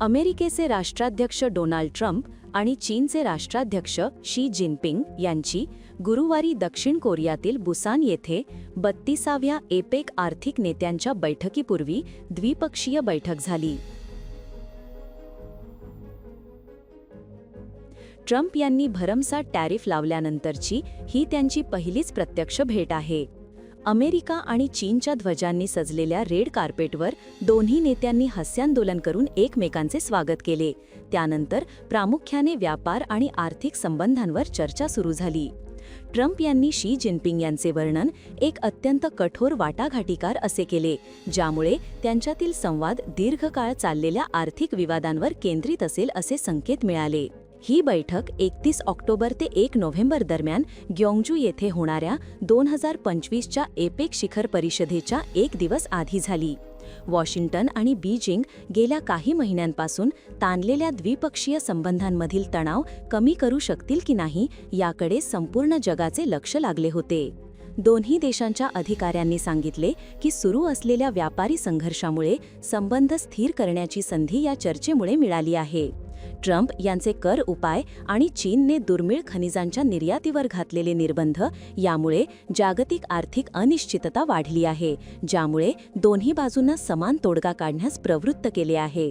अमेरिकेचे राष्ट्राध्यक्ष Donald Trump आणि चीनचे राष्ट्राध्यक्ष शी जिनपिंग यांची गुरुवारी दक्षिण कोरियातील बुसान येथे बत्तीसाव्या एपेक आर्थिक नेत्यांच्या बैठकीपूर्वी द्विपक्षीय बैठक झाली. ट्रम्प यांनी भरमसाठ टॅरिफ लावल्यानंतरची ही त्यांची पहिलीच प्रत्यक्ष भेट आहे. अमेरिका आणि चीनच्या ध्वजांनी सजलेल्या रेड कार्पेटवर दोन्ही नेत्यांनी हास्यांदोलन करून एकमेकांचे स्वागत केले. त्यानंतर प्रामुख्याने व्यापार आणि आर्थिक संबंधांवर चर्चा सुरू झाली. ट्रम्प यांनी शी जिनपिंग यांचे वर्णन एक अत्यंत कठोर वाटाघाटीकार असे केले ज्यामुळे त्यांच्यातील संवाद दीर्घकाळ चाललेल्या आर्थिक विवादांवर केंद्रित असेल असे संकेत मिळाले. ही बैठक एकतीस ऑक्टोबर ते एक नोव्हेंबर दरम्यान ग्योंगजू येथे होणाऱ्या दोन हजार पंचवीसच्या एपेक शिखर परिषदेच्या एक दिवस आधी झाली. वॉशिंग्टन आणि बीजिंग गेल्या काही महिन्यांपासून ताणलेल्या द्विपक्षीय संबंधांमधील तणाव कमी करू शकतील की नाही याकडे संपूर्ण जगाचे लक्ष लागले होते. दोन्ही देशांच्या अधिकाऱ्यांनी सांगितले की सुरू असलेल्या व्यापारी संघर्षामुळे संबंध स्थिर करण्याची संधी या चर्चेमुळे मिळाली आहे. ट्रम्प यांचे कर उपाय आणि चीनने दुर्मिळ खनिजांच्या निर्यातीवर घातलेले निर्बंध यामुळे जागतिक आर्थिक अनिश्चितता वाढली आहे ज्यामुळे दोन्ही बाजूंना समान तोडगा काढण्यास प्रवृत्त केले आहे.